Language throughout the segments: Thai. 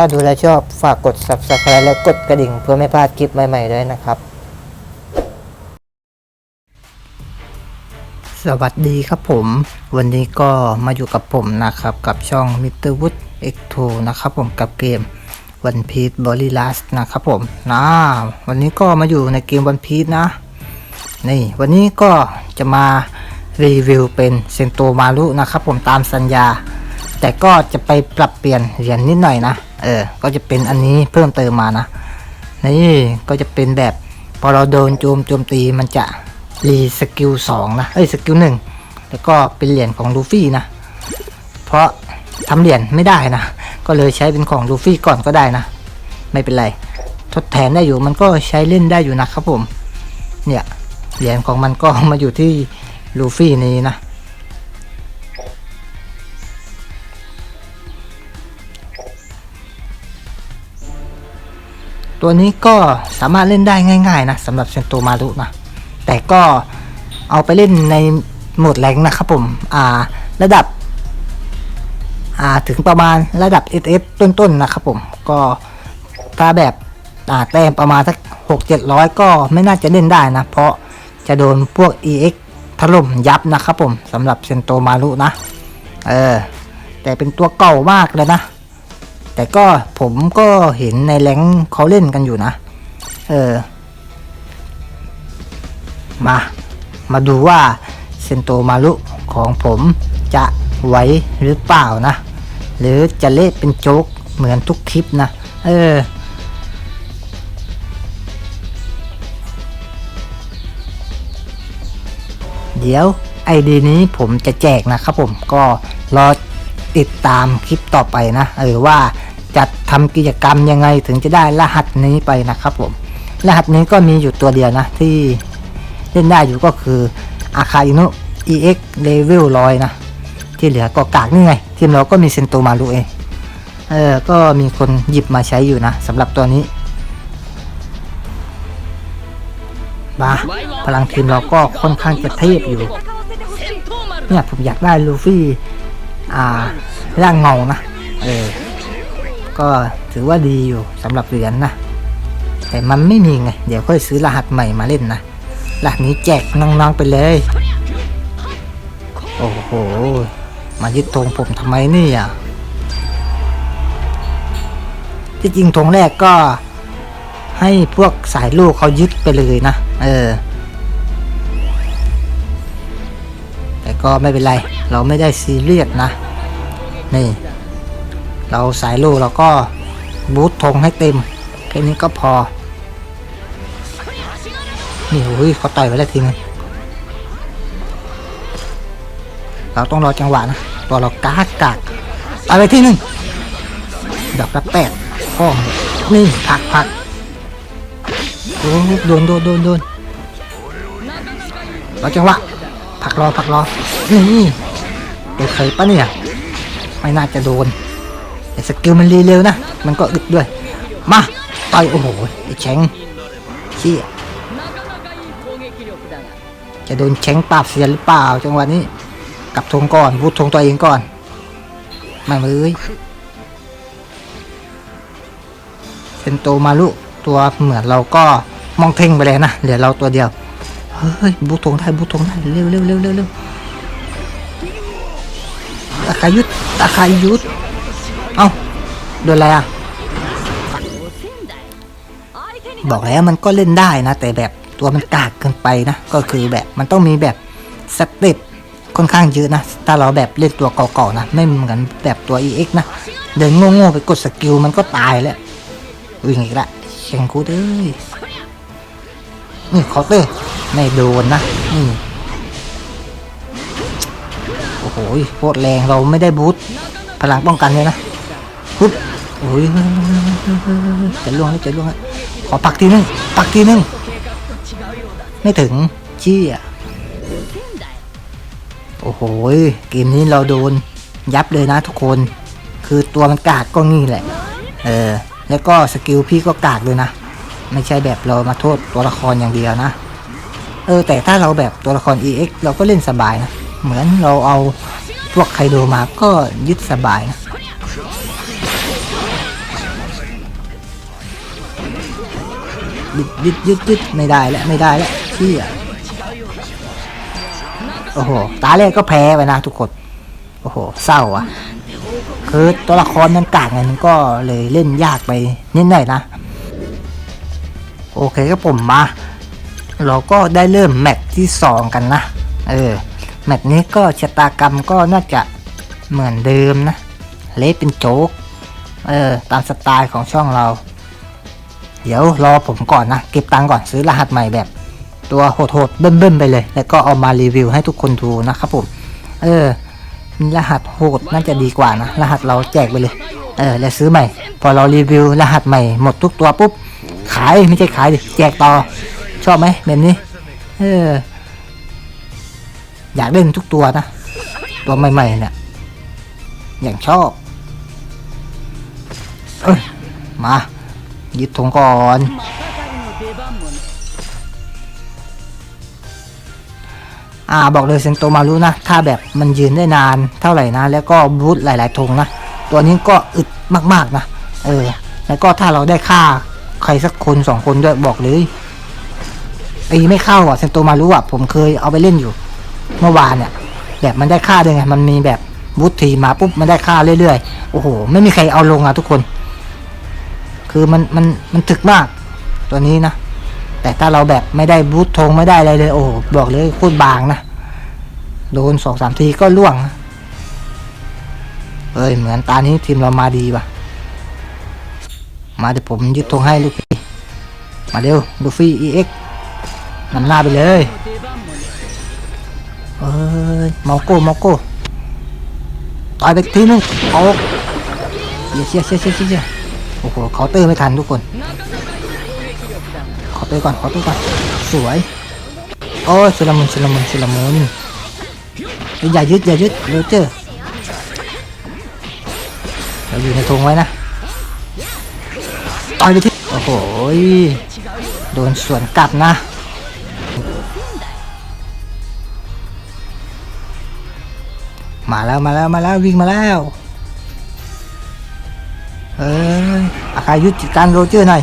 ถ้าดูแลชอบฝากกด subscribe และกดกระดิ่งเพื่อไม่พลาดคลิปใหม่ๆด้วยนะครับ สวัสดีครับผม วันนี้ก็มาอยู่กับผมนะครับ กับช่อง Mr. Wood X2 นะครับผมกับเกม One Piece b o l y l a s t นะครับผมนะวันนี้ก็มาอยู่ในเกม One Piece นะ นี่ วันนี้ก็จะมารีวิวเป็นเซนโตมารุนะครับผมตามสัญญา แต่ก็จะไปปรับเปลี่ยนเหรียญนิดหน่อยนะ เออ ก็จะเป็นอันนี้เพิ่มเติมมานะ นี่ก็จะเป็นแบบพอเราโดนโจมโจมตีมันจะรีสกิลสองนะ เอ้ยสกิลหนึ่งแล้วก็เป็นเหรียญของลูฟี่นะ เพราะทำเหรียญไม่ได้นะ ก็เลยใช้เป็นของลูฟี่ก่อนก็ได้นะ ไม่เป็นไร ทดแทนได้อยู่มันก็ใช้เล่นได้อยู่นะครับผม เนี่ยเหรียญของมันก็มาอยู่ที่ลูฟี่นี้นะ ตัวนี้ก็สามารถเล่นได้ง่าย ๆ นะสำหรับเซนโตมารุนะ แต่ก็เอาไปเล่นในโหมดแรงนะครับผม อ่า ระดับ อ่า ถึงประมาณระดับ SF ต้นๆนะครับผม ก็ถ้าแบบอ่าแต้มประมาณสักหกเจ็ดร้อยก็ไม่น่าจะเล่นได้นะ เพราะจะโดนพวก EX ถล่มยับนะครับผมสำหรับเซนโตมารุนะ เออ แต่เป็นตัวเก่ามากเลยนะ แต่ก็ผมก็เห็นในแรงเขาเล่นกันอยู่นะ เออ มา มาดูว่าเซนโตมารุของผมจะไหวหรือเปล่านะ หรือจะเละเป็นโจ๊กเหมือนทุกคลิปนะ เออเดี๋ยวไอดีนี้ผมจะแจกนะครับผมก็รอติดตามคลิปต่อไปนะ เออว่า จะทำกิจกรรมยังไงถึงจะได้รหัสนี้ไปนะครับผม รหัสนี้ก็มีอยู่ตัวเดียวนะที่เล่นได้อยู่ก็คืออาคาอินุ EX Level 100 นะ ที่เหลือก็กากนี่ไง ทีมเราก็มีเซนโตมารุเองเออ ก็มีคนหยิบมาใช้อยู่นะสำหรับตัวนี้มาพลังทีมเราก็ค่อนข้างจะเทพอยู่ เนี่ยผมอยากได้ลูฟี่ อ่าร่างเงานะ เออ ก็ถือว่าดีอยู่สำหรับเหรียญนะแต่มันไม่มีไง เดี๋ยวค่อยซื้อรหัสใหม่มาเล่นนะรหัสนี้แจกน้องๆไปเลย โอ้โห มายึดธงผมทำไมนี่ยที่จริงธงแรกก็ให้พวกสายลูกเขายึดไปเลยนะ เออ แต่ก็ไม่เป็นไร เราไม่ได้ซีเรียสนะ นี่ เราสายลูกเราก็บูทธงให้เต็มแค่นี้ก็พอ นี่โอ้ยเขาต่อยไปแล้วทีนึงเราต้องรอจังหวะนะตัวเรากากกากเอาไปที่หนึ่งดอกละแปดพ่อนี่ผักผักโอ้โดนโดนโดนโดนรอจังหวะผักรอผักรอนี่โดนเคยปะเนี่ยไม่น่าจะโดน แต่สกิลมันรีเร็วนะ มันก็อึดด้วย มาต่อยโอ้โหไอ้แชงเชี่ยจะโดนแชงปราบเสียหรือเปล่าจังหวะนี้กลับธงก่อนพูดธงตัวเองก่อนไม่เลยเซนโตมารุตัวเหมือนเราก็มองเท่งไปเลยนะเหลือเราตัวเดียวเฮ้ยบูธงได้บูธงได้เร็วเร็วเร็วเร็วเร็วตาคายุทธตาคายุทธเอ้าโดนอะไรอะ บอกแล้วมันก็เล่นได้นะ แต่แบบตัวมันกากเกินไปนะ ก็คือแบบมันต้องมีแบบสเต็ปค่อนข้างเยอะนะ ถ้าเราแบบเล่นตัวเก่าๆนะ ไม่เหมือนแบบตัว EX นะ เดินโง่ๆไปกดสกิลมันก็ตายแล้ว วิ่งอีกละเชงกูเด้ยนี่เคาน์เตอร์ไม่โดนนะนี่โอ้โหโคตรแรงเราไม่ได้บูทพลังป้องกันเลยนะปุ๊บ โอ้ยจะล่วงแล้วจะล่วงขอปักทีนึงปักทีนึงไม่ถึงเชี่ยโอ้โหเกมนี้เราโดนยับเลยนะทุกคน คือตัวมันกากก็งี้แหละ เออ แล้วก็สกิลพี่ก็กากเลยนะ ไม่ใช่แบบเรามาโทษตัวละครอย่างเดียวนะ เออ แต่ถ้าเราแบบตัวละคร EX เราก็เล่นสบายนะ เหมือนเราเอาพวกไคโดมาก็ยึดสบายนะ ยึดยึดยึดยึดไม่ได้แล้วไม่ได้แล้วเชี่ยโอ้โหตาแรกก็แพ้ไปนะทุกคนโอ้โหเศร้าอะคือตัวละครมันกากไงมันก็เลยเล่นยากไปนิดหน่อยนะ โอเคครับผมมา เราก็ได้เริ่มแมตช์ที่สองกันนะเออแมตช์นี้ก็ชะตากรรมก็น่าจะเหมือนเดิมนะ เละเป็นโจ๊กเออตามสไตล์ของช่องเรา เดี๋ยวรอผมก่อนนะ เก็บตังก่อนซื้อรหัสใหม่แบบ ตัวโหดๆเบิ่มๆไปเลย แล้วก็เอามารีวิวให้ทุกคนดูนะครับผมเออรหัสโหดน่าจะดีกว่านะรหัสเราแจกไปเลยเออแล้วซื้อใหม่ พอเรารีวิวรหัสใหม่หมดทุกตัวปุ๊บขายไม่ใช่ขายดิแจกต่อชอบไหมแบบนี้เอออยากเล่นทุกตัวนะ ตัวใหม่ๆเนี่ยอย่างชอบเอ้ยมา ยึดธงก่อน อ่าบอกเลยเซนโตมารุนะ ถ้าแบบมันยืนได้นานเท่าไหร่นะ แล้วก็บูทหลาย ๆธงนะ ตัวนี้ก็อึดมาก ๆ นะ เออ แล้วก็ถ้าเราได้ฆ่าใครสักคนสองคนด้วยบอกเลยตีไม่เข้าอะเซนโตมารุอะผมเคยเอาไปเล่นอยู่ เมื่อวานเนี่ย แบบมันได้ค่าด้วยไง มันมีแบบบูททีมาปุ๊บมันได้ค่าเรื่อยๆ โอ้โห ไม่มีใครเอาลงอะทุกคน คือมันมันมันถึกมาก ตัวนี้นะ แต่ถ้าเราแบบไม่ได้บูทธงไม่ได้อะไรเลย โอ้บอกเลยโคตรบางนะโดนสองสามทีก็ล่วงเอ้ยเหมือนตานี้ทีมเรามาดีว่ะ มาเดี๋ยวผมยึดธงให้ลูกพี่มาเร็วลูฟี่ EX นำหน้าไปเลยเอ้ยมาโก้เมาโก้ต่อยไปทีนึงโอ้เชียเชี่ยเชี่ยเชี่ยเชี่ย โอ้โหเคาน์เตอร์ไม่ทันทุกคนเคาน์เตอร์ก่อนเคาน์เตอร์ก่อน สวย โอ้ยชุลมุนชุลมุนชุลมุนเฮ้ยอย่ายึดอย่ายึดโรเจอร์เราอยู่ในธงไว้นะต่อยไปที่โอ้โหโดนสวนกลับนะมาแล้วมาแล้วมาแล้ววิ่งมาแล้ว เอ้อาคายุทธจัดการโรเจอร์หน่อย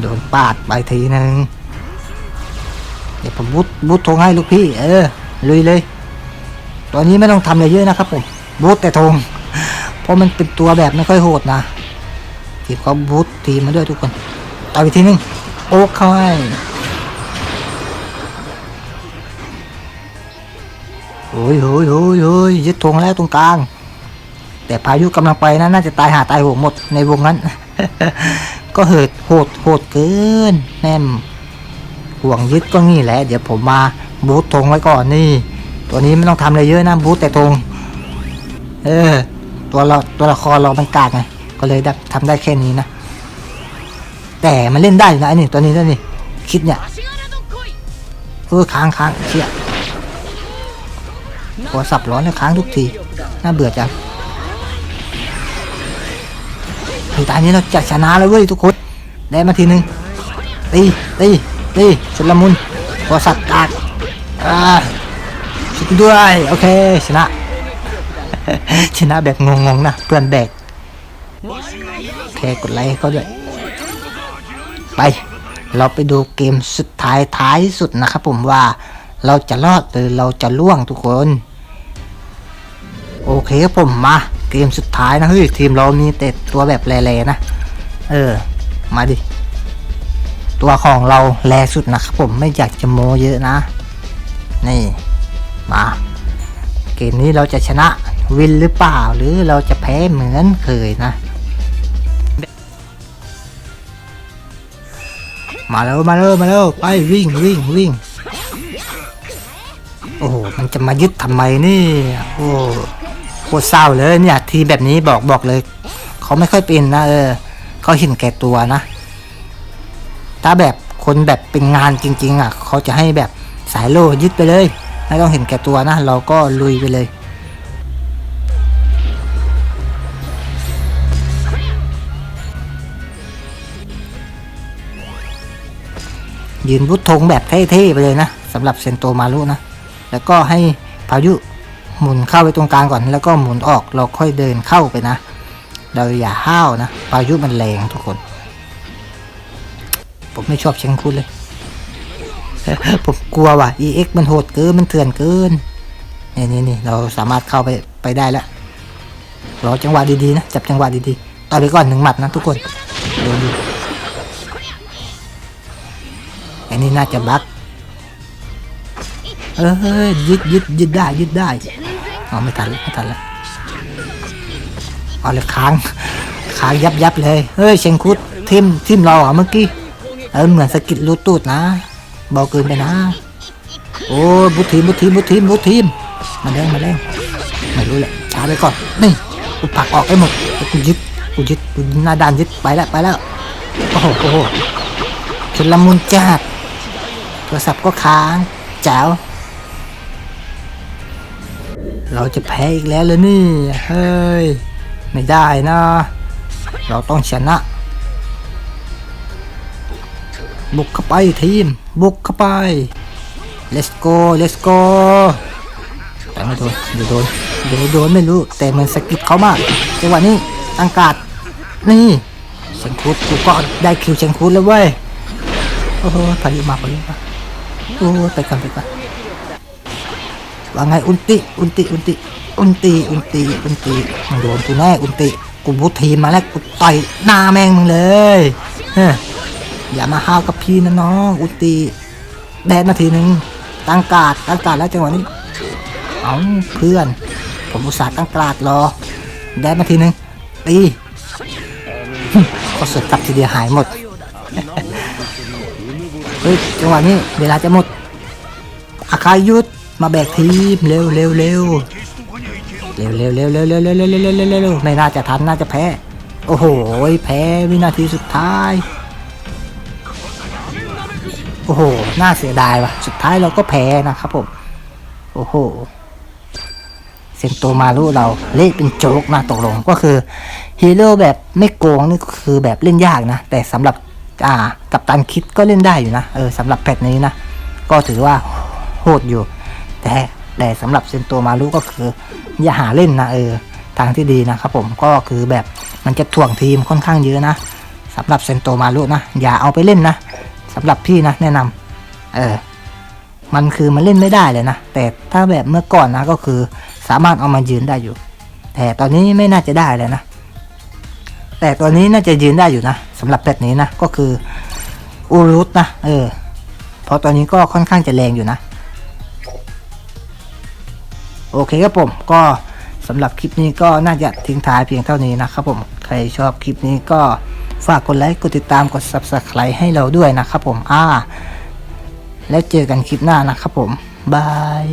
โดนปาดไปทีหนึ่งเดี๋ยวผมบุดบุดธงให้ลูกพี่ เออลุยเลย ตัวนี้ไม่ต้องทำอะไรเยอะนะครับผมบูทแต่ธงเพราะมันเป็นตัวแบบไม่ค่อยโหดนะทีมเขาบูททีมมาด้วยทุกคนต่อไปทีหนึงโอ๊กเข้าให้โอ้ยโอ้ยโอ้ยโอ้ยยึดธงแล้วตรงกลาง แต่พายุกำลังไปนะน่าจะตายหาตายโหงหมดในวงนั้น ก็เหิดโหดโหดเกินแน่มห่วงยึดก็งี้แหละ เดี๋ยวผมมาบูทธงไว้ก่อนนี่ ตัวนี้ไม่ต้องทำอะไรเยอะนะบูทแต่ธงเออ ตัวเราตัวละครเรามันกากไงก็เลยได้ทำได้แค่นี้นะ แต่มันเล่นได้นะไอ้นี่ตัวนี้ตัวนี้ คิดเนี่ยเออค้างค้างเชี่ยโทรศัพท์ร้อนแล้วค้างทุกที น่าเบื่อจัง เฮ้ยตอนนี้เราจะชนะแล้วเว้ยทุกคนได้มาทีนึงตีตีตีชุดละมุนโทรศัพท์กากอ่าช่วยด้วยโอเคชนะ ชนะแบบงงๆนะเพื่อนแบกโอเคกดไลค์เขาด้วยไป เราไปดูเกมสุดท้ายท้ายสุดนะครับผมว่าเราจะรอดหรือเราจะล่วงทุกคน โอเคครับผมมา เกมสุดท้ายนะเฮ้ยทีมเรามีแต่ตัวแบบแร่ๆนะ เออ มาดิ ตัวของเราแรสุดนะครับผมไม่อยากจะโมเยอะนะ นี่ มา เกมนี้เราจะชนะวินหรือเปล่าหรือเราจะแพ้เหมือนเคยนะ มาแล้วมาแล้วมาแล้วไปวิ่งวิ่งวิ่งโอ้โหมันจะมายึดทำไมนี่ โอ้ โคตรเศร้าเลยเนี่ยทีแบบนี้บอกบอกเลย เขาไม่ค่อยเป็นนะเออเขาเห็นแก่ตัวนะ ถ้าแบบคนแบบเป็นงานจริง ๆ อะ เขาจะให้แบบสายโลยึดไปเลยไม่ต้องเห็นแก่ตัวนะ เราก็ลุยไปเลย ยืนพุทธงแบบเท่ๆไปเลยนะสำหรับเซนโตมารุนะ แล้วก็ให้พายุ หมุนเข้าไปตรงกลางก่อนแล้วก็หมุนออกเราค่อยเดินเข้าไปนะ เราอย่าห้าวนะพายุมันแรงทุกคน ผมไม่ชอบเชงคุดเลย ผมกลัวว่ะ EX มันโหดเกินมันเถื่อนเกินนี่นี่นี่เราสามารถเข้าไปไปได้แล้วรอจังหวะดีๆนะจับจังหวะดีๆต่อไปก่อนหนึ่งหมัดนะทุกคนโดนดูอันนี้น่าจะบั๊กเออยึดยึดยึดได้ยึดได้ เอาไม่ทันแล้วไม่ทันแล้วเอาเลยค้างค้างยับยับเลย เฮ้ยเชงคุดทิมทิมเราเหรอะเมื่อกี้ เออเหมือนสกิดรูตูดนะเบาเกินไปนะ โอ้บุทีมบุทีมบุทีมบุทีมมาแรงมาแรงไม่รู้แหละช้าไปก่อน นี่กูผักออกให้หมดแล้วกูยึดกูยึดกูหน้าด้านยึดไปแล้วไปแล้วโอ้โหโอ้โหชุลมุนจัดโทรศัพท์ก็ค้างแจ๋ว เราจะแพ้อีกแล้วเลยนี่ เฮ้ย ไม่ได้นะ เราต้องชนะ บุกเข้าไปทีม บุกเข้าไป let's go let's go แต่ไม่โดนเดี๋ยวโดนเดี๋ยวโดนไม่รู้ แต่มันสกิดเขามากจังหวะนี้ตั้งกาดนี่เชงคูดกูก็ได้คิวเชงคูดแล้วเว้ย โอ้โหพายุมาพายุมาโอ้ไปกันไปกัน ว่าไงอุนติ อุนติ อุนติ อุนติ อุนติ อุนติมันโดนกูแน่อุนติ กูบูทีมมาแล้วกูต่อยหน้าแม่งมึงเลยเฮ้ยอย่ามาห้าวกับพี่นะน้องอุนติแดนนาทีหนึ่งตั้งกาดตั้งกาดแล้วจังหวะนี้เอาเพื่อน ผมอุตส่าห์ตั้งกาดรอ แดนนาทีหนึ่งตีก็สุดกลับทีเดียวหายหมดเฮ้ยจังหวะนี้เวลาจะหมดอาคายุทธ มาแบกทีมเร็วเร็วเร็วเร็วเร็วเร็วเร็วเร็วเร็วเร็วเร็วเร็วเร็วไม่น่าจะทันน่าจะแพ้ โอ้โหแพ้วินาทีสุดท้าย โอ้โหน่าเสียดายว่ะ สุดท้ายเราก็แพ้นะครับผม โอ้โหเซนโตมารุเราเล่นเป็นโจ๊กนะตกลงก็คือฮีโร่แบบไม่โกงนี่คือแบบเล่นยากนะ แต่สำหรับอ่ากับตันคิดก็เล่นได้อยู่นะเออสำหรับแพทนี้นะ ก็ถือว่าโหดอยู่ แต่แต่สำหรับเซนโตมารุก็คือ อย่าหาเล่นนะเออทางที่ดีนะครับผมก็คือแบบมันจะถ่วงทีมค่อนข้างเยอะนะสำหรับเซนโตมารุนะอย่าเอาไปเล่นนะสำหรับพี่นะ แนะนำเออมันคือมันเล่นไม่ได้เลยนะ แต่ถ้าแบบเมื่อก่อนนะก็คือสามารถเอามายืนได้อยู่ แต่ตอนนี้ไม่น่าจะได้เลยนะ แต่ตัวนี้น่าจะยืนได้อยู่นะสำหรับแพทนี้นะก็คืออูรุตนะเออเพราะตอนนี้ก็ค่อนข้างจะแรงอยู่นะ โอเคครับผมก็สำหรับคลิปนี้ก็น่าจะทิ้งท้ายเพียงเท่านี้นะครับผมใครชอบคลิปนี้ก็ฝากกดไลค์กดติดตามกด subscribe ให้เราด้วยนะครับผมอ่าแล้วเจอกันคลิปหน้านะครับผมบาย